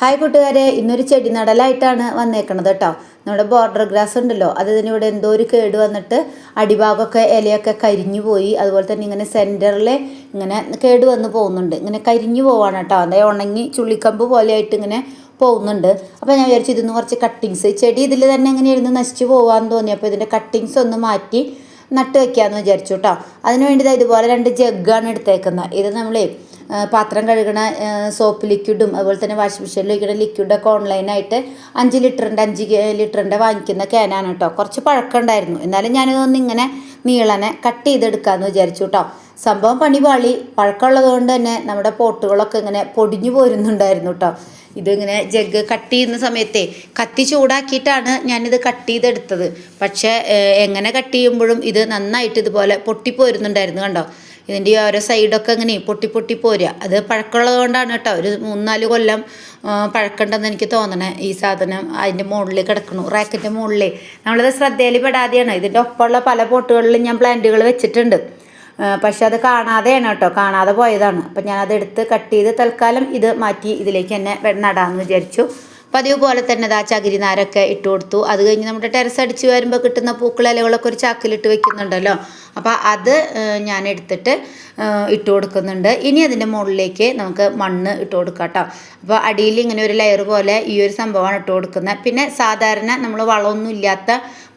Hi കൂട്ടുകാരെ ഇന്നൊരു ചെടി നടലായിട്ടാണ് വന്നേക്കണത് കേട്ടോ. നമ്മുടെ ബോർഡർ ഗ്രാസ് ഉണ്ടല്ലോ അത് ഇതിനിവിടെ എന്തോ ഒരു കേട് വന്നിട്ട് അടിഭാഗമൊക്കെ ഇലയൊക്കെ കരിഞ്ഞു പോയി അതുപോലെ തന്നെ ഇങ്ങനെ സെന്ററിൽ ഇങ്ങനെ കേട് വന്ന് പോകുന്നുണ്ട്. ഇങ്ങനെ കരിഞ്ഞു പോവാണ് കേട്ടോ. അതായത് ഉണങ്ങി ചുള്ളിക്കമ്പ് പോലെയായിട്ട് ഇങ്ങനെ പോകുന്നുണ്ട്. അപ്പോൾ ഞാൻ വിചാരിച്ചു ഇതിന്ന് കുറച്ച് കട്ടിങ്സ് ചെടി ഇതിൽ തന്നെ ഇങ്ങനെ ഇരുന്ന് നശിച്ചു പോകാമെന്ന് തോന്നി. അപ്പോൾ ഇതിന്റെ കട്ടിങ്സ് ഒന്ന് മാറ്റി നട്ട് വെക്കാമെന്ന് വിചാരിച്ചു കേട്ടോ. അതിന് വേണ്ടി ദാ ഇതുപോലെ രണ്ട് ജഗ്ഗാണ് എടുത്തേക്കുന്നത്. ഇത് നമ്മൾ പാത്രം കഴുകണ സോപ്പ് ലിക്വിഡും അതുപോലെ തന്നെ വാഷിംഗ് മെഷീനിൽ ഒഴിക്കുന്ന ലിക്വിഡൊക്കെ ഓൺലൈനായിട്ട് അഞ്ച് ലിറ്ററിന്റെ അഞ്ച് ലിറ്ററിന്റെ വാങ്ങിക്കുന്ന ക്യാനാണ് കേട്ടോ കുറച്ച് പഴക്കമുണ്ടായിരുന്നു എന്നാലും ഞാനിതൊന്ന് ഇങ്ങനെ നീളനെ കട്ട് ചെയ്തെടുക്കാമെന്ന് വിചാരിച്ചു കേട്ടോ സംഭവം പണി പാളി. പഴക്കമുള്ളത് കൊണ്ട് തന്നെ നമ്മുടെ പോട്ടുകളൊക്കെ ഇങ്ങനെ പൊടിഞ്ഞു പോരുന്നുണ്ടായിരുന്നു കേട്ടോ ഇതിങ്ങനെ ജഗ് കട്ട് ചെയ്യുന്ന സമയത്തെ കത്തി ചൂടാക്കിയിട്ടാണ് ഞാനിത് കട്ട് ചെയ്തെടുത്തത്. പക്ഷേ എങ്ങനെ കട്ട് ചെയ്യുമ്പോഴും ഇത് നന്നായിട്ട് ഇതുപോലെ പൊട്ടിപ്പോരുന്നുണ്ടായിരുന്നു കണ്ടോ? ഇതിന്റെ ഓരോ സൈഡൊക്കെ ഇങ്ങനെ പൊട്ടി പൊട്ടി പോരുക. അത് പഴക്കമുള്ളത് കൊണ്ടാണ് കേട്ടോ ഒരു മൂന്നാൽ കൊല്ലം പഴക്കണ്ടെന്ന് എനിക്ക് തോന്നണേ. ഈ സാധനം അതിന്റെ മുകളിൽ കിടക്കണു. റാക്കിന്റെ മുകളിൽ. നമ്മളത് ശ്രദ്ധയിൽ പെടാതെയാണ് ഇതിന്റെ ഒപ്പമുള്ള പല പോട്ടുകളിലും ഞാൻ പ്ലാന്റുകൾ വെച്ചിട്ടുണ്ട്. പക്ഷെ അത് കാണാതെയാണ് കേട്ടോ. കാണാതെ പോയതാണ്. അപ്പം ഞാനത് എടുത്ത് കട്ട് ചെയ്ത് തൽക്കാലം ഇത് മാറ്റി ഇതിലേക്ക് തന്നെ നടാമെന്ന് വിചാരിച്ചു. പതിവ് പോലെ തന്നെ ദാ ചകിരിനാരൊക്കെ ഇട്ട് കൊടുത്തു. അത് കഴിഞ്ഞ് നമ്മുടെ ടെറസ് അടിച്ച് വരുമ്പോൾ കിട്ടുന്ന പൂക്കളിലകളൊക്കെ ഒരു ചാക്കിലിട്ട് വെക്കുന്നുണ്ടല്ലോ. അപ്പോൾ അത് ഞാൻ എടുത്തിട്ട് ഇട്ട് കൊടുക്കുന്നുണ്ട്. ഇനി അതിന്റെ മുകളിലേക്ക് നമുക്ക് മണ്ണ് ഇട്ട് കൊടുക്കാം കേട്ടോ അപ്പോൾ അടിയിൽ ഇങ്ങനെ ഒരു ലെയർ പോലെ ഈ ഒരു സംഭവമാണ് ഇട്ട് കൊടുക്കുന്നത്. പിന്നെ സാധാരണ നമ്മൾ വളമൊന്നും ഇല്ലാത്ത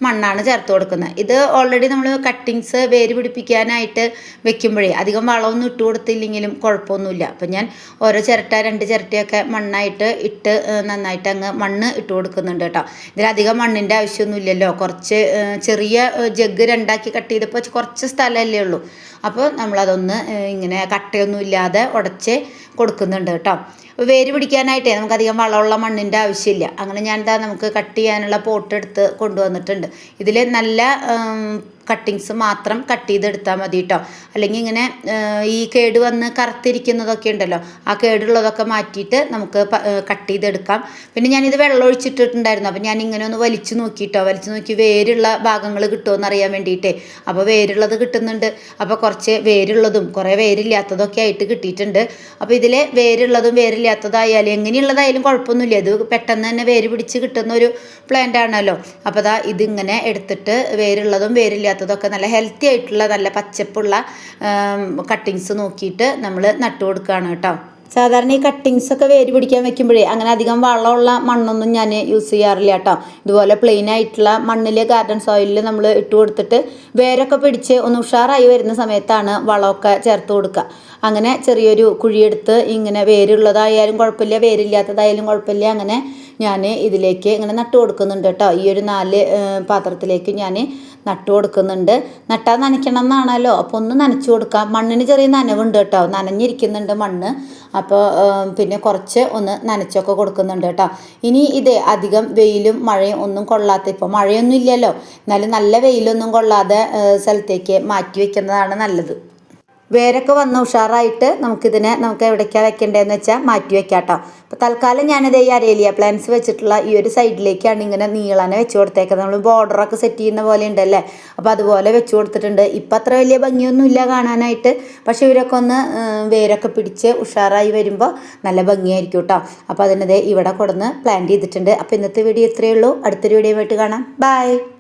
മണ്ണാണ് ചേർത്ത് കൊടുക്കുന്നത്. ഇത് ഓൾറെഡി നമ്മൾ കട്ടിങ്സ് വേര് പിടിപ്പിക്കാനായിട്ട് വെക്കുമ്പോഴേ അധികം വളമൊന്നും ഇട്ട് കൊടുത്തില്ലെങ്കിലും കുഴപ്പമൊന്നുമില്ല. അപ്പം ഞാൻ ഓരോ ചിരട്ട രണ്ട് ചിരട്ടയൊക്കെ മണ്ണായിട്ട് ഇട്ട് നന്നായിട്ട് അങ്ങ് മണ്ണ് ഇട്ട് കൊടുക്കുന്നുണ്ട് കേട്ടോ ഇതിലധികം മണ്ണിന്റെ ആവശ്യമൊന്നുമില്ലല്ലോ. കുറച്ച് ചെറിയ ജഗ് രണ്ടാക്കി കട്ട് ചെയ്തപ്പോൾ കുറച്ച് സ്ഥലമല്ലേ ഉള്ളൂ. അപ്പോൾ നമ്മളതൊന്ന് ഇങ്ങനെ കട്ടയൊന്നും ഇല്ലാതെ ഉടച്ച് കൊടുക്കുന്നുണ്ട് കേട്ടോ. വേര് പിടിക്കാനായിട്ടേ നമുക്കധികം വളമുള്ള മണ്ണിന്റെ ആവശ്യമില്ല. അങ്ങനെ ഞാൻ എന്താ നമുക്ക് കട്ട് ചെയ്യാനുള്ള പോട്ട് എടുത്ത് കൊണ്ടുവന്നിട്ടുണ്ട്. ഇതിൽ നല്ല കട്ടിങ്സ് മാത്രം കട്ട് ചെയ്തെടുത്താൽ മതി കേട്ടോ അല്ലെങ്കിൽ ഇങ്ങനെ ഈ കേട് വന്ന് കറുത്തിരിക്കുന്നതൊക്കെ ഉണ്ടല്ലോ ആ കേടുള്ളതൊക്കെ മാറ്റിയിട്ട് നമുക്ക് കട്ട് ചെയ്തെടുക്കാം. പിന്നെ ഞാനിത് വെള്ളം ഒഴിച്ചിട്ടിട്ടുണ്ടായിരുന്നു. അപ്പോൾ ഞാൻ ഇങ്ങനെ ഒന്ന് വലിച്ചു നോക്കിയിട്ടോ വലിച്ചു നോക്കി വേരുള്ള ഭാഗങ്ങൾ കിട്ടുമോ അറിയാൻ വേണ്ടിയിട്ടേ. അപ്പോൾ വേരുള്ളത് കിട്ടുന്നുണ്ട്. അപ്പോൾ കുറച്ച് വേരുള്ളതും കുറേ വേരില്ലാത്തതൊക്കെ ആയിട്ട് കിട്ടിയിട്ടുണ്ട്. അപ്പോൾ ഇതിൽ വേരുള്ളതും വേരില്ലാത്തതായാലും എങ്ങനെയുള്ളതായാലും കുഴപ്പമൊന്നുമില്ല. ഇത് പെട്ടെന്ന് തന്നെ വേര് പിടിച്ച് കിട്ടുന്ന ഒരു പ്ലാന്റ് ആണല്ലോ. അപ്പോൾ ദാ ഇതിങ്ങനെ എടുത്തിട്ട് വേരുള്ളതും വേരില്ലാത്തതൊക്കെ നല്ല ഹെൽത്തി ആയിട്ടുള്ള നല്ല പച്ചപ്പുള്ള കട്ടിങ്സ് നോക്കിയിട്ട് നമ്മൾ നട്ടു കൊടുക്കുകയാണ് കേട്ടോ. സാധാരണ ഈ കട്ടിങ്സ് ഒക്കെ വേര് പിടിക്കാൻ വെക്കുമ്പോഴേ അങ്ങനെ അധികം വളമുള്ള മണ്ണൊന്നും ഞാൻ യൂസ് ചെയ്യാറില്ല കേട്ടോ. ഇതുപോലെ പ്ലെയിൻ ആയിട്ടുള്ള മണ്ണിൽ ഗാർഡൻ സോയിലിൽ നമ്മൾ ഇട്ട് കൊടുത്തിട്ട് വേരൊക്കെ പിടിച്ച് ഒന്ന് ഉഷാറായി വരുന്ന സമയത്താണ് വളമൊക്കെ ചേർത്ത് കൊടുക്കുക അങ്ങനെ ചെറിയൊരു കുഴിയെടുത്ത് ഇങ്ങനെ വേരുള്ളതായാലും കുഴപ്പമില്ല വേരില്ലാത്തതായാലും കുഴപ്പമില്ല അങ്ങനെ ഞാൻ ഇതിലേക്ക് ഇങ്ങനെ നട്ടു കൊടുക്കുന്നുണ്ട് കേട്ടോ. ഈ ഒരു നാല് പാത്രത്തിലേക്ക് ഞാൻ നട്ടു കൊടുക്കുന്നുണ്ട്. നട്ടാൽ നനയ്ക്കണം എന്നാണല്ലോ അപ്പോൾ ഒന്ന് നനച്ചു കൊടുക്കാം. മണ്ണിന് ചെറിയ നനവുണ്ട് കേട്ടോ. നനഞ്ഞിരിക്കുന്നുണ്ട് മണ്ണ്. അപ്പോൾ പിന്നെ കുറച്ച് ഒന്ന് നനച്ചൊക്കെ കൊടുക്കുന്നുണ്ട് കേട്ടോ. ഇനി ഇത് അധികം വെയിലും മഴയും ഒന്നും കൊള്ളാത്ത ഇപ്പോൾ മഴയൊന്നും ഇല്ലല്ലോ. എന്നാലും നല്ല വെയിലൊന്നും കൊള്ളാതെ സ്ഥലത്തേക്ക് മാറ്റി വെക്കുന്നതാണ് നല്ലത്. വേരൊക്കെ വന്ന് ഉഷാറായിട്ട് നമുക്കിതിനെ നമുക്ക് എവിടേക്കാണ് വെക്കേണ്ടതെന്ന് വെച്ചാൽ മാറ്റി വെക്കാം കേട്ടോ അപ്പോൾ തൽക്കാലം ഞാനിത് ഈ അരേലിയ പ്ലാന്റ്സ് വെച്ചിട്ടുള്ള ഈ ഒരു സൈഡിലേക്കാണ് ഇങ്ങനെ നീളനെ വെച്ച് കൊടുത്തേക്കുന്നത് നമ്മൾ ബോർഡറൊക്കെ സെറ്റ് ചെയ്യുന്ന പോലെ ഉണ്ടല്ലേ? അപ്പോൾ അതുപോലെ വെച്ച് കൊടുത്തിട്ടുണ്ട്. ഇപ്പം അത്ര വലിയ ഭംഗിയൊന്നും ഇല്ല കാണാനായിട്ട്. പക്ഷേ ഇവരൊക്കെ ഒന്ന് വേരൊക്കെ പിടിച്ച് ഉഷാറായി വരുമ്പോൾ നല്ല ഭംഗിയായിരിക്കും കേട്ടോ. അപ്പോൾ അതിനത് ഇവിടെ കൊടുന്ന് പ്ലാന്റ് ചെയ്തിട്ടുണ്ട്. അപ്പോൾ ഇന്നത്തെ വീഡിയോ ഇത്രയേ ഉള്ളൂ. അടുത്തൊരു വീഡിയോ ആയിട്ട് കാണാം. ബൈ